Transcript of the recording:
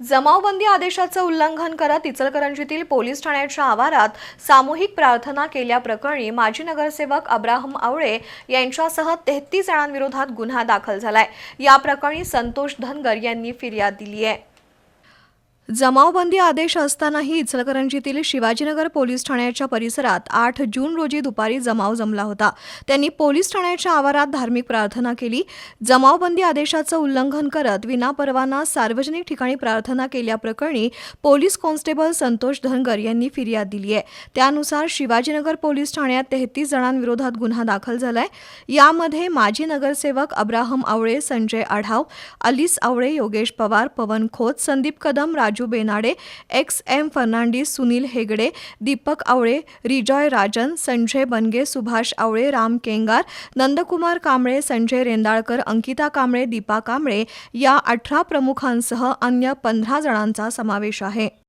जमावबंदी आदेशाचं उल्लंघन करत इचलकरंजीतील पोलीस ठाण्याच्या आवारात सामूहिक प्रार्थना केल्याप्रकरणी माजी नगरसेवक अब्राहम आवळे यांच्यासह तेहतीस जणांविरोधात गुन्हा दाखल झालाय. या प्रकरणी संतोष धनगर यांनी फिर्याद दिली आहे जमावबंदी आदेश असतानाही इचलकरंजीतील शिवाजीनगर पोलीस ठाण्याच्या परिसरात आठ जून रोजी दुपारी जमाव जमला होता. त्यांनी पोलीस ठाण्याच्या आवारात धार्मिक प्रार्थना केली. जमावबंदी आदेशाचं उल्लंघन करत विनापरवाना सार्वजनिक ठिकाणी प्रार्थना केल्याप्रकरणी पोलीस कॉन्स्टेबल संतोष धनगर यांनी फिर्याद दिली आहे. त्यानुसार शिवाजीनगर पोलीस ठाण्यात तेहतीस जणांविरोधात गुन्हा दाखल झालाय. यामध्ये माजी नगरसेवक अब्राहम आवळे संजय आढाव अलिस आवळे योगेश पवार पवन खोत संदीप कदम राजू बेनाडे एक्स एम फर्नांडिस सुनील हेगडे दीपक आवळे रिजॉय राजन संजय बनगे सुभाष आवळे राम केंगार नंदकुमार कांबळे संजय रेंदाळकर अंकिता कांबळे दीपा कांबळे या अठरा प्रमुखांसह अन्य पंधरा जणांचा समावेश आहे.